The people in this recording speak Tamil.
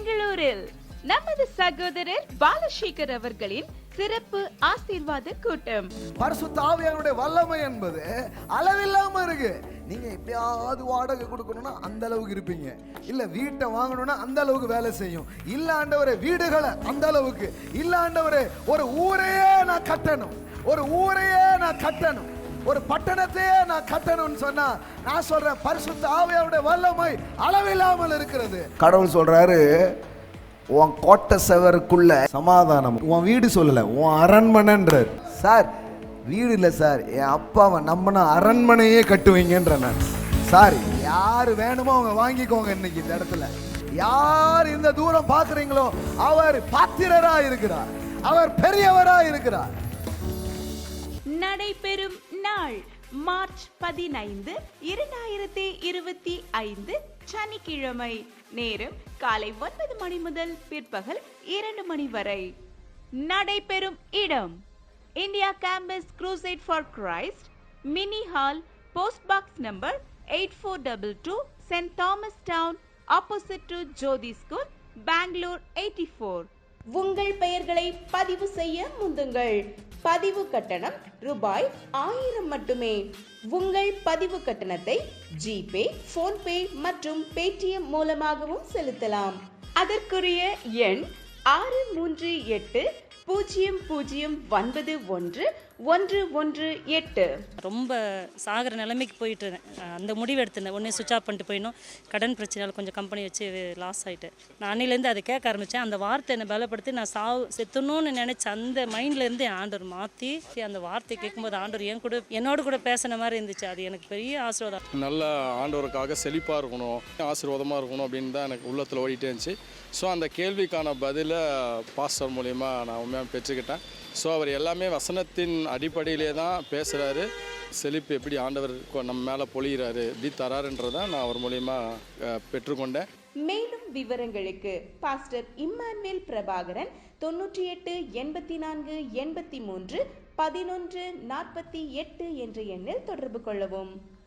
பெங்களூரில். நமது சகோதரர் பாலசேகர் அவர்களின் சிறப்பு ஆசீர்வாத கூட்டம். பரிசுத்த ஆவியானுடைய வல்லமை என்பது அளவில்லாம இருக்கு. நீங்க எப்படியாவது வாடகை கொடுக்கணும்னா அந்த அளவுக்கு இருப்பீங்க. இல்ல வீட்டை வாங்கணும்னா அந்த அளவுக்கு வேலை செய்யும். இல்ல ஆண்டவரே வீடுகளை அந்த அளவுக்கு. இல்ல ஆண்டவரே ஒரு ஊரையே நான் கட்டணும். ஒரு ஊரையே நான் கட்டணும். ஒரு பட்டணத்தையே நான் கட்டணும்னு சொன்னா நான் சொல்றேன் பரிசுத்த ஆவியானுடைய வல்லமை அளவில்லாமல் இருக்கிறது. கடவுள் சொல்றாரு உன் கோட்டை செவருக்குள்ள சமாதானம். உன் வீடு சொல்லல உன் அரண்மனைன்றார். சார் வீடு இல்லை சார். என் அப்பாவை நம்பின அரண்மனையே கட்டுவீங்கன்ற நான். சார் யார் வேணுமோ அவங்க வாங்கிக்கோங்க இன்னைக்கு இந்த இடத்துல. யார் இந்த தூரம் பார்க்குறீங்களோ அவர் பாத்திரரா இருக்கிறார். அவர் பெரியவரா இருக்கிறார். நடைபெறும் நாள் மார்ச் பதினைந்து இரண்டாயிரத்தி இருபத்தி ஐந்து சனிக்கிழமை. நேரம் காலை ஒன்பது மணி முதல் பிற்பகல் இரண்டு மணி வரை. நடைபெறும் இடம் India Campus Crusade for Christ mini hall post box number eight four double two Saint Thomas Town opposite to Jyothi school Bangalore eighty four உங்கள் பெயர்களை பதிவு செய்ய முந்துங்கள். பதிவு கட்டணம் ரூபாய் ஆயிரம் மட்டுமே. உங்கள் பதிவு கட்டணத்தை ஜிபே போன்பே மற்றும் பேடிஎம் மூலமாகவும் செலுத்தலாம். அதற்குரிய எண் ஆறு மூன்று எட்டு பூஜ்ஜியம் பூஜ்ஜியம் ஒன்பது ஒன்று ஒன்று ஒன்று எட்டு. ரொம்ப சாகிற நிலைமைக்கு போயிட்டு அந்த முடிவு எடுத்திருந்தேன். ஒன்றே சுவிச் ஆஃப் பண்ணிட்டு போயிடணும். கடன் பிரச்சனையால் கொஞ்சம் கம்பெனி வச்சு லாஸ் ஆகிட்டேன் நான் அன்னிலேருந்து அதை கேட்க ஆரம்பித்தேன் அந்த வார்த்தை என்னை பலப்படுத்தி நான் சாவு செத்துணும்னு நினச்ச அந்த மைண்ட்லேருந்து என் ஆண்டவர் மாற்றி அந்த வார்த்தை கேட்கும்போது ஆண்டவர் என் கூட என்னோட கூட பேசின மாதிரி இருந்துச்சு. அது எனக்கு பெரிய ஆசீர்வாதம். நல்ல ஆண்டவருக்காக செழிப்பாக இருக்கணும் ஆசீர்வாதமாக இருக்கணும் அப்படின்னு தான் எனக்கு உள்ளத்தில் ஓடிட்டே இருந்துச்சு. ஸோ அந்த கேள்விக்கான பதிலை பாஸ்டர் மூலிமா நான் அருமையாக பெற்றுக்கிட்டேன். ஸோ அவர் எல்லாமே வசனத்தின் அடிப்படையிலே தான் பேசுகிறாரு செழிப்பு எப்படி ஆண்டவர் கொ- நம்ம மேலே பொழிகிறாரு எப்படி தராருன்றதை நான் அவர் மூலிமா பெற்றுக்கொண்டேன். மேலும் விவரங்களுக்கு பாஸ்டர் இம்மானுவேல் பிரபாகரன் தொன்னூற்றி எட்டு எண்பத்தி நான்கு எண்பத்தி மூன்று பதினொன்று நாற்பத்தி எட்டு என்ற எண்ணில் தொடர்பு கொள்ளவும்.